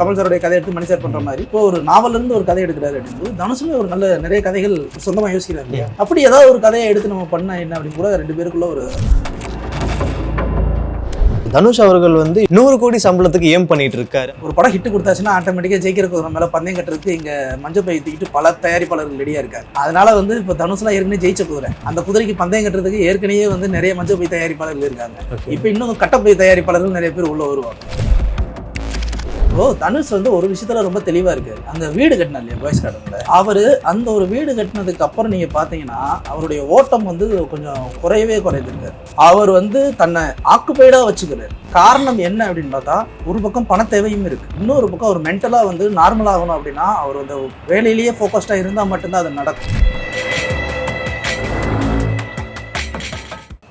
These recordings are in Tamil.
கமல் சாருடைய கதை எடுத்து மணி சார் பண்ற மாதிரி. இப்போ ஒரு நாவல்ல இருந்து ஒரு கதை எடுக்கிறாரு அப்படிங்கும்போது தனுஷுமே ஒரு நல்ல நிறைய கதைகள் சொந்தமா யோசிக்கிறாரு இல்லையா? அப்படி ஏதாவது ஒரு கதையை எடுத்து நம்ம பண்ணா என்ன அப்படின்னு கூட ரெண்டு பேருக்குள்ள ஒரு தனுஷ் அவர்கள் வந்து நூறு கோடி சம்பளத்துக்கு ஏம் பண்ணிட்டு இருக்காரு. ஒரு படம் ஹிட் கொடுத்தாச்சுன்னா ஆட்டோமேட்டிக்காக ஜெயிக்கிற குதிரை மேலே பந்தயம் கட்டுறதுக்கு இங்கே மஞ்சள் பை தூக்கிட்டு பல தயாரிப்பாளர்கள் ரெடியாக இருக்காங்க அதனால வந்து இப்போ தனுஷ்லாம் ஏற்கனவே ஜெயிச்ச குதிரை. அந்த குதிரைக்கு பந்தயம் கட்டுறதுக்கு ஏற்கனவே வந்து நிறைய மஞ்சள் பை தயாரிப்பாளர்கள் இருக்காங்க. இப்போ இன்னும் கட்டப்பை தயாரிப்பாளர்கள் நிறைய பேர் உள்ள வருவாங்க. ஓ தனுஷ் வந்து ஒரு விஷயத்துல ரொம்ப தெளிவா இருக்கு அந்த வீடு கட்டினார் இல்லையா பாய்ஸ் கார்டன்ல அவரு அந்த ஒரு வீடு கட்டினதுக்கு அப்புறம் நீங்க பாத்தீங்கன்னா அவருடைய ஓட்டம் வந்து கொஞ்சம் குறையவே குறைந்திருக்காரு அவர் வந்து தன்னை ஆக்குபைடா வச்சுக்கிறார். காரணம் என்ன அப்படின்னு பார்த்தா ஒரு பக்கம் பண தேவையும் இருக்கு. இன்னொரு பக்கம் அவர் மென்டலா வந்து நார்மல் ஆகணும் அப்படின்னா அவர் அந்த வேலையிலேயே ஃபோக்கஸ்டா இருந்தா மட்டும்தான் அது நடக்கும்.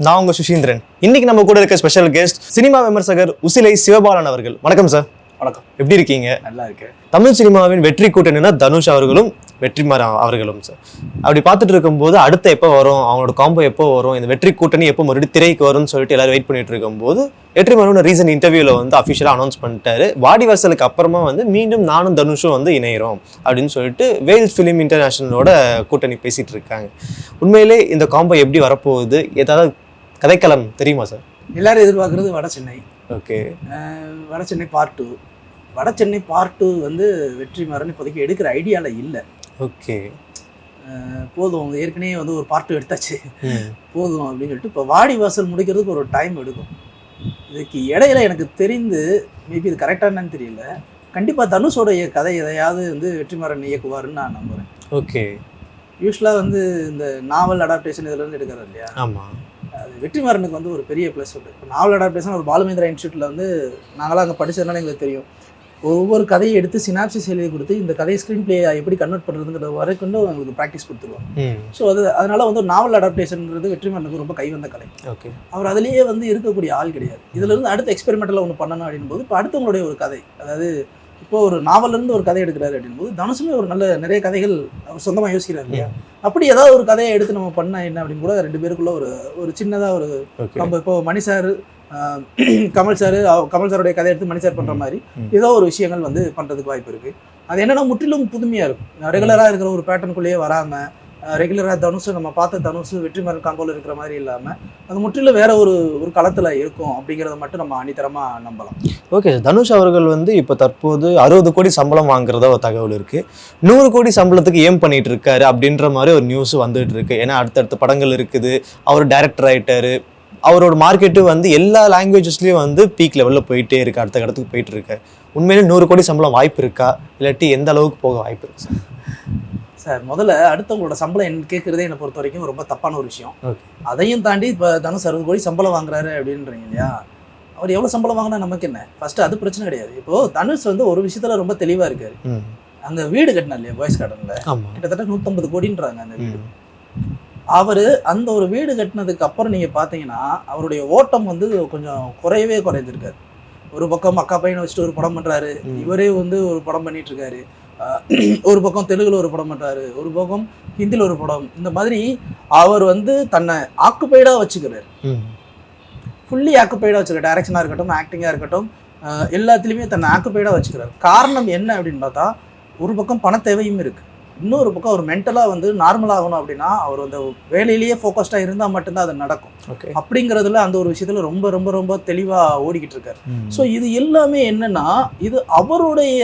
நான் உங்க சுஷீந்திரன் இன்னைக்கு நம்ம கூட இருக்க ஸ்பெஷல் கெஸ்ட் சினிமா விமர்சகர் உசிலை சிவபாலன் அவர்கள். வணக்கம் சார் வணக்கம். எப்படி இருக்கீங்க? நல்லா இருக்கு தமிழ் சினிமாவின் வெற்றி கூட்டணினா தனுஷ் அவர்களும் வெற்றிமாறன் அவர்களும் சார் அப்படி பார்த்துட்டு இருக்கும்போது அடுத்த எப்போ வரும்? அவங்களோட காம்போ எப்போ வரும்? இந்த வெற்றி கூட்டணி எப்போ மறுபடியும் திரைக்கு வரும்னு சொல்லிட்டு எல்லாரும் வெயிட் பண்ணிட்டு இருக்கும்போது வெற்றிமாறன் ரீசன்ட் இன்டர்வியூல வந்து அஃபிஷியலாக அனௌன்ஸ் பண்ணிட்டாரு. வாடி வாசலுக்கு அப்புறமா வந்து மீண்டும் நானும் தனுஷும் வந்து இணையிறோம் அப்படின்னு சொல்லிட்டு வேல்ஸ் ஃபிலிம் இன்டர்நேஷனலோட கூட்டணி பேசிட்டு இருக்காங்க. உண்மையிலே இந்த காம்போ எப்படி வரப்போகுது? ஏதாவது கதைக்களம் தெரியுமா சார் எல்லாரும் எதிர்பார்க்கறது வட சென்னை. ஓகே. வட சென்னை பார்ட் டூ வட சென்னை பார்ட் டூ வந்து வெற்றி மரன் இப்போதைக்கு எடுக்கிற ஐடியாவில் இல்லை. ஓகே. போதும். அவங்க ஏற்கனவே வந்து ஒரு பார்ட் டூ எடுத்தாச்சு. போதும் அப்படின்னு சொல்லிட்டு இப்போ வாடி வாசல் முடிக்கிறதுக்கு ஒரு டைம் எடுக்கும். இதுக்கு இடையில எனக்கு தெரிந்து மேபி இது கரெக்டாக என்னன்னு தெரியல. கண்டிப்பாக தனுஷோடைய கதை எதையாவது வந்து வெற்றிமாறன் இயக்குவாருன்னு நான் நம்புகிறேன் ஓகே. யூஸ்வலாக வந்து இந்த நாவல் அடாப்டேஷன் இதுலேருந்து எடுக்கிறார் இல்லையா? ஆமாம் வெற்றிமாறனுக்கு வந்து ஒரு பெரிய ப்ளஸ் உண்டு. இப்போ நாவல் அடாப்டேஷன் ஒரு பாலுமேந்திரா இன்ஸ்டியூட்டில் வந்து நாங்களாம் அங்கே படிச்சதுனால எங்களுக்கு தெரியும். ஒவ்வொரு கதையை எடுத்து சினாப்சிஸ் எழுதி கொடுத்து இந்த கதையை ஸ்க்ரீன் பிளே எப்படி கன்வெர்ட் பண்ணுறதுங்கிறது வரைக்கும் எங்களுக்கு ப்ராக்டிஸ் கொடுத்துருவாங்க. ம். ஸோ அது அதனால வந்து நாவல் அடாப்டேஷன்ன்றது வெற்றிமாறனுக்கு ரொம்ப கைவந்த கலை. ஓகே அவர் அதுலேயே வந்து இருக்கக்கூடிய ஆள் கிடையாது. இதுல இருந்து அடுத்த எக்ஸ்பெரிமெண்டலாக ஒன்று பண்ணணும் அப்படின்னும் போது இப்போ அடுத்தவங்களுடைய ஒரு கதை அதாவது இப்போ ஒரு நாவல்ல இருந்து ஒரு கதை எடுக்கிறாரு அப்படின்னும் போது தனுஷுமே ஒரு நல்ல நிறைய கதைகள் அவர் சொந்தமாக யோசிக்கிறார் இல்லையா? அப்படி ஏதாவது ஒரு கதையை எடுத்து நம்ம பண்ணா என்ன அப்படின்னு கூட ரெண்டு பேருக்குள்ள ஒரு ஒரு சின்னதாக ஒரு நம்ம இப்போ மணி சார் ஆஹ், கமல் சார் கமல் சாருடைய கதை எடுத்து மணி சார் பண்ற மாதிரி. ஏதோ ஒரு விஷயங்கள் வந்து பண்றதுக்கு வாய்ப்பு இருக்கு. அது என்னன்னா முற்றிலும் புதுமையா இருக்கும். ரெகுலரா இருக்கிற ஒரு பேட்டர்னுக்குள்ளேயே வராம ரெகுலராக தனுஷ் நம்ம பார்த்த தனுஷு வெற்றிமாறன் காம்போவில் இருக்கிற மாதிரி இல்லாமல் அது முற்றிலும் வேற ஒரு ஒரு களத்தில் இருக்கும் அப்படிங்கிறத மட்டும் நம்ம அணித்தரமா நம்பலாம். ஓகே சார் தனுஷ் அவர்கள் வந்து இப்போ தற்போது அறுபது கோடி சம்பளம் வாங்குறதா ஒரு தகவல் இருக்கு. நூறு கோடி சம்பளத்துக்கு ஏம் பண்ணிட்டு இருக்காரு அப்படின்ற மாதிரி ஒரு நியூஸ் வந்துட்டு இருக்கு. ஏன்னா அடுத்தடுத்த படங்கள் இருக்குது. அவர் டைரக்டர் ஆகிட்டாரு அவரோட மார்க்கெட்டு வந்து எல்லா லாங்குவேஜஸ்லேயும் வந்து பீக் லெவலில் போயிட்டே இருக்கு. அடுத்த இடத்துக்கு போயிட்டு இருக்கு. உண்மையிலே நூறு கோடி சம்பளம் வாய்ப்பு இருக்கா? இல்லாட்டி எந்த அளவுக்கு போக வாய்ப்பு இருக்கு சார் சார் முதல்ல அடுத்தவங்களோட சம்பளம் என்ன கேட்கறதே என்னை பொறுத்த வரைக்கும் ரொம்ப தப்பான ஒரு விஷயம். அதையும் தாண்டி இப்போ தனுஷ் அறுபது கோடி சம்பளம் வாங்குறாரு அப்படின்றீங்க இல்லையா? அவர் எவ்வளவு சம்பளம் வாங்கினா நமக்கு என்ன? ஃபர்ஸ்ட் அது பிரச்சனை கிடையாது. இப்போ தனுஷ் வந்து ஒரு விஷயத்துல ரொம்ப தெளிவா இருக்காரு. அங்க வீடு கட்டினா இல்லையா பாய்ஸ் கார்டன்ல கிட்டத்தட்ட நூத்தம்பது கோடின்றாங்க அந்த வீடு. அவரு அந்த ஒரு வீடு கட்டினதுக்கு அப்புறம் நீங்க பாத்தீங்கன்னா அவருடைய ஓட்டம் வந்து கொஞ்சம் குறையவே குறைஞ்சிருக்காரு ஒரு பக்கம் அக்கா பையனை வச்சுட்டு ஒரு படம் பண்றாரு. ம். இவரே வந்து ஒரு படம் பண்ணிட்டு இருக்காரு. ஒரு பக்கம் தெலுங்குல ஒரு படம் பண்றாரு ஒரு பக்கம் ஹிந்தில ஒரு படம். இந்த மாதிரி அவர் வந்து தன்னை ஆக்குப்பைடா வச்சுக்கிறாரு. ஃபுல்லி ஆக்குப்பைடாக வச்சுருக்காரு டைரக்ஷனாக இருக்கட்டும் ஆக்டிங்காக இருக்கட்டும் எல்லாத்துலேயுமே தன்னை ஆக்குப்பைடாக வச்சுக்கிறார். காரணம் என்ன அப்படின்னு பார்த்தா ஒரு பக்கம் பண தேவையும் இருக்குது இன்னொரு பக்கம் அவர் மென்டலாக வந்து நார்மல் ஆகணும் அப்படின்னா அவர் அந்த வேலையிலேயே ஃபோக்கஸ்டாக இருந்தால் மட்டும்தான் அது நடக்கும். ஓகே அப்படிங்கிறதுல அந்த ஒரு விஷயத்தில் ரொம்ப ரொம்ப ரொம்ப தெளிவாக ஓடிக்கிட்டு இருக்காரு. ஸோ இது எல்லாமே என்னன்னா இது அவருடைய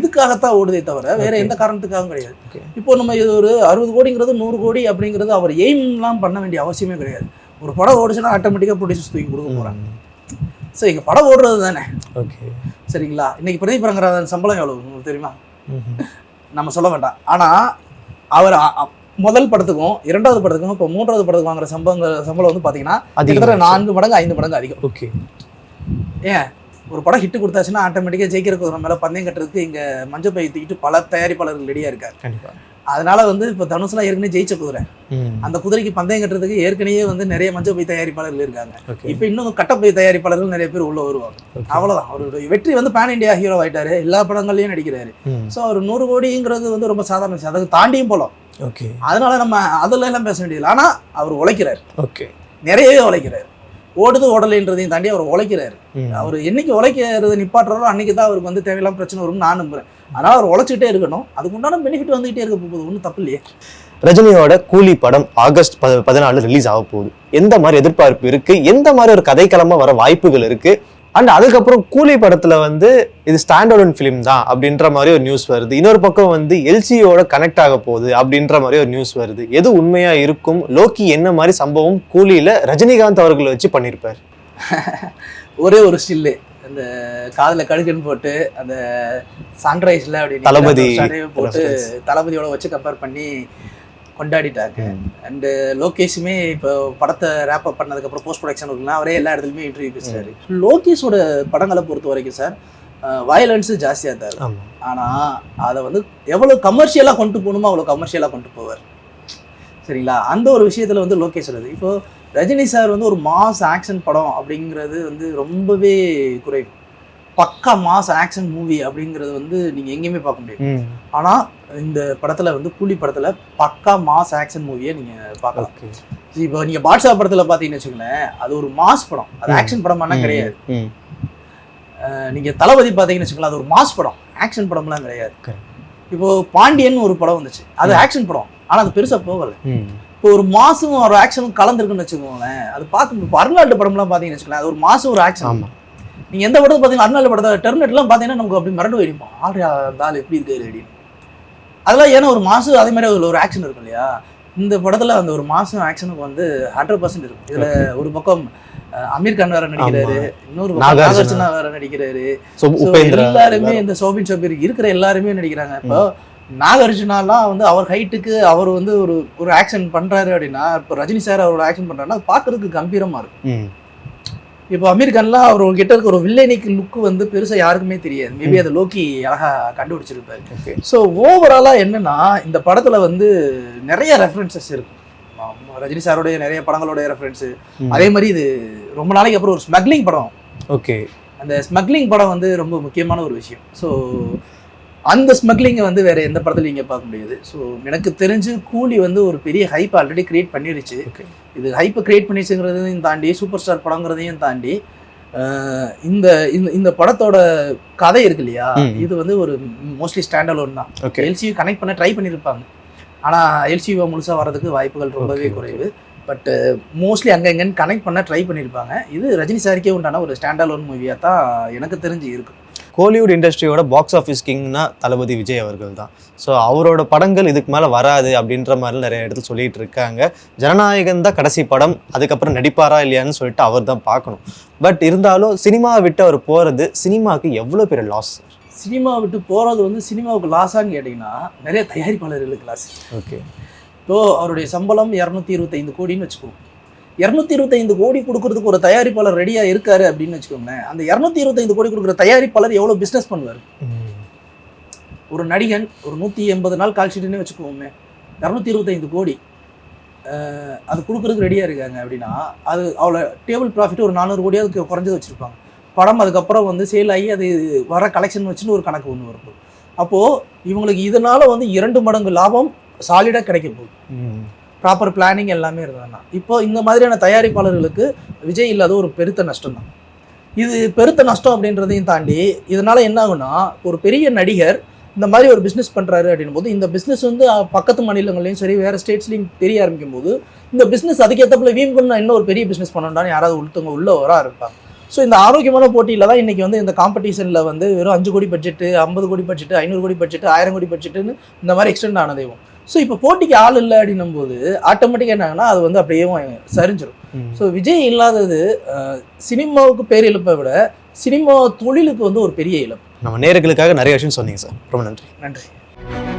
இதுக்காகத்தான் ஓடுதே தவிர வேற. எந்த காரணத்துக்காகவும் கிடையாது. இப்போ நம்ம இது ஒரு அறுபது கோடிங்கிறது நூறு கோடி அப்படிங்கிறது அவர் எய்ம்லாம் பண்ண வேண்டிய அவசியமே கிடையாது. ஒரு படம் ஓடிச்சுன்னா ஆட்டோமேட்டிக்காக ப்ரொடியூசர்ஸ் தூக்கி கொடுக்க போகிறாங்க ஸோ இங்கே படம் ஓடுறது தானே ஓகே சரிங்களா? இன்னைக்கு பிரதீப் ரங்கராஜன் சம்பளம் எவ்வளவு உங்களுக்கு தெரியுமா? நம்ம சொல்ல வேண்டாம். ஆனால் அவர் முதல் படத்துக்கும் இரண்டாவது படத்துக்கும் இப்போ மூன்றாவது படத்துக்கு வாங்குற சம்பளங்க சம்பளம் வந்து பார்த்தீங்கன்னா கிட்டத்தட்ட நான்கு மடங்கு ஐந்து மடங்கு அதிகம். ஓகே. ஏன்? ஒரு படம் ஹிட் கொடுத்தாச்சுன்னா ஆட்டோமேட்டிக்காக ஜெயிக்கிற குதிரை மேலே பந்தயம் கட்டுறதுக்கு இங்கே மஞ்சள் பை தூக்கிட்டு பல தயாரிப்பாளர்கள் ரெடியாக இருக்காரு கண்டிப்பா. அதனால வந்து இப்போ தனுஷ்லாம் ஏற்கனவே ஜெயிச்ச குதிரை. அந்த குதிரைக்கு பந்தயம் கட்டுறதுக்கு ஏற்கனவே வந்து நிறைய மஞ்சள் பை தயாரிப்பாளர்கள் இருக்காங்க. இப்போ இன்னும் கட்டப்பை தயாரிப்பாளர்கள் நிறைய பேர் உள்ள வருவாங்க. அவ்வளவுதான். அவருடைய வெற்றி வந்து பேன் இண்டியா ஹீரோ ஆயிட்டாரு. எல்லா படங்கள்லயும் நடிக்கிறாரு. ஸோ அவர் நூறு கோடிங்கிறது வந்து ரொம்ப சாதாரண விஷயம். அதை தாண்டியும் போகலாம் ஓகே. அதனால நம்ம அதுல எல்லாம் பேச வேண்டியதில்லை. ஆனா அவர் உழைக்கிறார். ஓகே. நிறையவே உழைக்கிறார். ஓடுது ஓடலைன்றதையும் தாண்டி அவர் உழைக்கிறாரு. அவர் என்னைக்கு உழைக்கிறத நிப்பாட்டுறாரோ அன்னைக்கு தான் அவருக்கு வந்து தேவையில்லாம பிரச்சனை வரும்னு நான் நம்புறேன். அதனால அவர் உழைச்சிட்டே இருக்கணும். அதுக்கு உண்டான பெனிஃபிட் வந்துகிட்டே இருக்க போகுது. ஒன்றும் தப்பு இல்லையே. ரஜினியோட கூலி படம் ஆகஸ்ட் ப- பதினாலு ரிலீஸ் ஆக போகுது. எந்த மாதிரி எதிர்பார்ப்பு இருக்கு? எந்த மாதிரி ஒரு கதைக்களமா வர வாய்ப்புகள் இருக்கு? அண்ட் அதுக்கப்புறம் கூலி படத்துல வந்து இது ஸ்டாண்ட் அலோன் ஃபிலிம் தான் அப்படின்ற மாதிரி ஒரு நியூஸ் வருது. இன்னொரு பக்கம் வந்து எல்சியோட கனெக்ட் ஆக போகுது அப்படின்ற மாதிரி ஒரு நியூஸ் வருது. எது உண்மையா இருக்கும்? லோக்கி என்ன மாதிரி சம்பவம்? கூலியில ரஜினிகாந்த் அவர்களை வச்சு பண்ணியிருப்பார் ஒரே ஒரு ஸ்டில்லு அந்த காதுல கடுக்குன்னு போட்டு அந்த சன்ரைஸ்ல அப்படி தளபதி போட்டு. தளபதியோட வச்சு கம்பேர் பண்ணி கொண்டாடிட்டாங்க. அண்டு லோகேஷுமே இப்போ படத்தை ரேப் அப் பண்ணதுக்கப்புறம் போஸ்ட் ப்ரொடக்ஷன் இருக்குன்னா அவரே எல்லா இடத்துலையுமே இன்டர்வியூ பேசுறாரு. லோகேஷோட படங்களை பொறுத்த வரைக்கும் சார் வயலன்ஸு ஜாஸ்தியாக தான் இருக்கும் ஆனால் அதை வந்து எவ்வளோ கமர்ஷியலாக கொண்டு போகணுமோ அவ்வளோ கமர்ஷியலாக கொண்டு போவார். சரிங்களா? அந்த ஒரு விஷயத்தில் வந்து லோகேஷ் வருது இப்போ ரஜினி சார் வந்து ஒரு மாஸ் ஆக்ஷன் படம் அப்படிங்கிறது வந்து ரொம்பவே குறைவு பக்கா மாஸ் ஆக்ஷன் மூவி அப்படிங்கிறது வந்து நீங்கள் எங்கேயுமே பார்க்க முடியாது. ம். ஆனால் இந்த படத்தில் வந்து கூலி படத்தில் பக்கா மாஸ் ஆக்ஷன் மூவியை நீங்கள் பார்க்கலாம். இப்போ நீங்கள் பாட்ஷா படத்தில் பார்த்தீங்கன்னு வச்சுக்கோங்களேன் அது ஒரு மாஸ் படம். அது. ஆக்ஷன் படமானா கிடையாது. நீங்க தளபதி பார்த்தீங்கன்னு வச்சுக்கோங்களேன் அது ஒரு மாஸ் படம். ஆக்ஷன் படம்லாம் கிடையாது. இப்போ பாண்டியன் ஒரு படம் வந்துச்சு. அது ஆக்ஷன் படம். ஆனா அது பெருசா போகல. இப்போ ஒரு மாசும் ஒரு ஆக்ஷனும் கலந்துருக்குன்னு வச்சுக்கோங்களேன். அது பார்த்து இப்போ அருள்நாட்டு படம்லாம் பார்த்தீங்கன்னு வச்சுக்கோங்களேன். அது ஒரு மாசம் ஒரு ஆக்ஷன் ஆமா. நீங்க எந்த படத்தை பார்த்தீங்கன்னா அருள்நாட்டு படத்தை டெர்மினேட்லாம் பார்த்தீங்கன்னா நமக்கு அப்படி மிரண்டு போயிருப்போம் ஆடு அந்த ஆள் எப்படி இருக்காரு அப்படின்னு. அதெல்லாம் ஏன்னா ஒரு மாசம் அதே மாதிரி அதுல ஒரு ஆக்ஷன் இருக்கும் இல்லையா? இந்த படத்துல அந்த ஒரு மாசம் ஆக்ஷனுக்கு வந்து ஹண்ட்ரட் பர்சன்ட் இருக்கும். இதுல ஒரு பக்கம் அமீர் கான் வேற நடிக்கிறாரு. இன்னொரு நாகார்ஜுனா. வேற நடிக்கிறாரு. எல்லாருமே இந்த சோபின் ஷபீர் இருக்கிற எல்லாருமே நடிக்கிறாங்க. இப்போ நாகார்ஜுனாலாம் வந்து அவர் ஹைட்டுக்கு அவர் வந்து ஒரு ஒரு ஆக்ஷன் பண்றாரு அப்படின்னா இப்போ ரஜினி சார் அவரோட ஆக்ஷன் பண்றாருன்னா அது பார்க்கறதுக்கு கம்பீரமா இருக்கும். இப்போ அமீர் கான்லாம் அவர் கிட்ட இருக்க ஒரு வில்லனிக் லுக் வந்து பெருசா யாருக்குமே தெரியாது. மேபி அதை லோக்கி அழகா கண்டுபிடிச்சிருப்பாரு. ஸோ ஓவராலா என்னன்னா இந்த படத்துல வந்து நிறைய ரெஃபரன்சஸ் இருக்கும். ரஜினி சாரோடைய நிறைய படங்களுடைய ரெஃபரன்ஸ். அதே மாதிரி இது ரொம்ப நாளைக்கு அப்புறம் ஒரு ஸ்மக்லிங் படம். ஓகே. அந்த ஸ்மக்லிங் படம் வந்து ரொம்ப முக்கியமான ஒரு விஷயம். ஸோ அந்த ஸ்மக்லிங்கை வந்து வேற எந்த படத்துலையும் நீங்கள் பார்க்க முடியாது. ஸோ எனக்கு தெரிஞ்சு கூலி வந்து ஒரு பெரிய ஹைப் ஆல்ரெடி கிரியேட் பண்ணிருச்சு. இது ஹைப்பை கிரியேட் பண்ணிச்சுங்கிறதையும் தாண்டி சூப்பர் ஸ்டார் படங்கிறதையும் தாண்டி இந்த இந்த இந்த படத்தோட கதை இருக்கு இல்லையா. இது வந்து ஒரு மோஸ்ட்லி ஸ்டாண்ட் அலோன் தான் எல்சியூ கனெக்ட் பண்ண ட்ரை பண்ணியிருப்பாங்க ஆனால் எல்சியூவை முழுசாக வரதுக்கு வாய்ப்புகள் ரொம்பவே. குறைவு. பட் மோஸ்ட்லி அங்கே இங்கன்னு கனெக்ட் பண்ண ட்ரை பண்ணியிருப்பாங்க இது ரஜினி சாருக்கே உண்டான ஒரு ஸ்டாண்ட் அலோன் மூவியாக தான் எனக்கு தெரிஞ்சு இருக்கு. கோலிவுட் இண்டஸ்ட்ரியோட பாக்ஸ் ஆஃபீஸ் கிங்னா தளபதி விஜய் அவர்கள் தான் ஸோ அவரோட படங்கள் இதுக்கு மேலே வராது அப்படின்ற மாதிரி நிறைய இடத்துல சொல்லிட்டு இருக்காங்க. ஜனநாயகன் தான் கடைசி படம் அதுக்கப்புறம் நடிப்பாரா இல்லையான்னு சொல்லிட்டு அவர் தான் பார்க்கணும். பட் இருந்தாலும் சினிமாவை விட்டு அவர் போகிறது சினிமாவுக்கு எவ்வளோ பெரிய லாஸ் சினிமா விட்டு போகிறது வந்து சினிமாவுக்கு லாஸான்னு கேட்டிங்கன்னா நிறைய தயாரிப்பாளர்களுக்கு லாஸ் ஓகே இப்போ அவருடைய சம்பளம் இரநூத்தி இருபத்தைந்து கோடின்னு வச்சுக்கோங்க இரநூத்தி இருபத்தைந்து கோடி கொடுக்கறதுக்கு ஒரு தயாரிப்பாளர் ரெடியாக இருக்காரு அப்படின்னு வச்சுக்கோங்களேன். அந்த இரநூத்தி இருபத்தைந்து கோடி கொடுக்குற தயாரிப்பாளர் எவ்வளோ பிஸ்னஸ் பண்ணுவார்? ஒரு நடிகன் ஒரு நூற்றி எண்பது நாள் கால் ஷீட்டுன்னு வச்சுக்கோமே இரநூத்தி இருபத்தைந்து கோடி. அது கொடுக்குறதுக்கு ரெடியாக இருக்காங்க அப்படின்னா அது அவ்வளோ டேபிள் ப்ராஃபிட் ஒரு நானூறு கோடி அதுக்கு குறைஞ்சது வச்சுருப்பாங்க. படம் அதுக்கப்புறம் வந்து சேல் ஆகி அது வர கலெக்ஷன் வச்சுன்னு ஒரு கணக்கு ஒன்று வரும். அப்போது இவங்களுக்கு இதனால் வந்து இரண்டு மடங்கு லாபம் சாலிடாக கிடைக்க போகுது. ப்ராப்பர் பிளானிங் எல்லாமே இருந்ததுன்னா. இப்போ இந்த மாதிரியான தயாரிப்பாளர்களுக்கு விஜய் இல்லாத ஒரு பெருத்த நஷ்டம் தான் இது பெருத்த நஷ்டம் அப்படின்றதையும் தாண்டி இதனால் என்ன ஆகுனா ஒரு பெரிய நடிகர் இந்த மாதிரி ஒரு பிஸ்னஸ் பண்ணுறாரு அப்படின்னும் போது இந்த பிஸ்னஸ் வந்து பக்கத்து மாநிலங்கள்லையும் சரி வேறு ஸ்டேட்ஸ்லையும் தெரிய ஆரம்பிக்கும் போது இந்த பிஸ்னஸ் அதுக்கேற்றப்பல வீம் பண்ண இன்னும் ஒரு பெரிய பிஸ்னஸ் பண்ணணும்னு யாராவது ஒருத்தவங்க உள்ளவராக வர இருப்பாங்க. ஸோ இந்த ஆரோக்கியமான போட்டியில் தான் இன்றைக்கி வந்து இந்த காம்படிஷனில் வந்து வெறும் அஞ்சு கோடி பட்ஜெட்டு ஐம்பது கோடி பட்ஜெட்டு ஐநூறு கோடி பட்ஜெட்டு ஆயிரம் கோடி பட்ஜெட்டுன்னு இந்த மாதிரி எக்ஸ்டெண்ட் ஆனதேவும் ஸோ இப்போ போட்டிக்கு ஆள் இல்லை அப்படின்னும் போது ஆட்டோமேட்டிக்காக என்னாங்கன்னா அது வந்து அப்படியே சரிஞ்சிடும் ஸோ விஜய் இல்லாதது சினிமாவுக்கு பேர் இழப்பை விட சினிமா தொழிலுக்கு வந்து ஒரு பெரிய இழப்பு. நம்ம நேர்களுக்காக நிறைய விஷயம் சொன்னீங்க சார். ரொம்ப நன்றி. நன்றி.